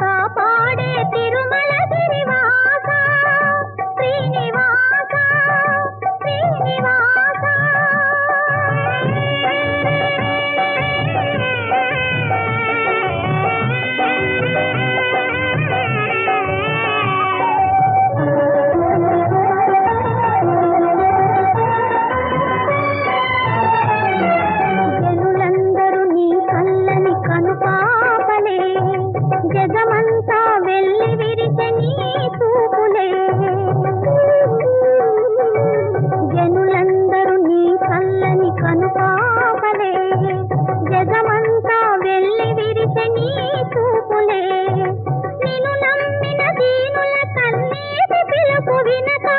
కాపాడే తిరు లోకమంతా వెళ్ళి విరిసే నీ జనులందరూ నీ కళ్ళని కనుపాపలే. జగమంతా వెళ్ళి విరిసే నీ చూపులే. నిన్ను నమ్మిన దీనుల కన్నీటి పిలుపు వినతా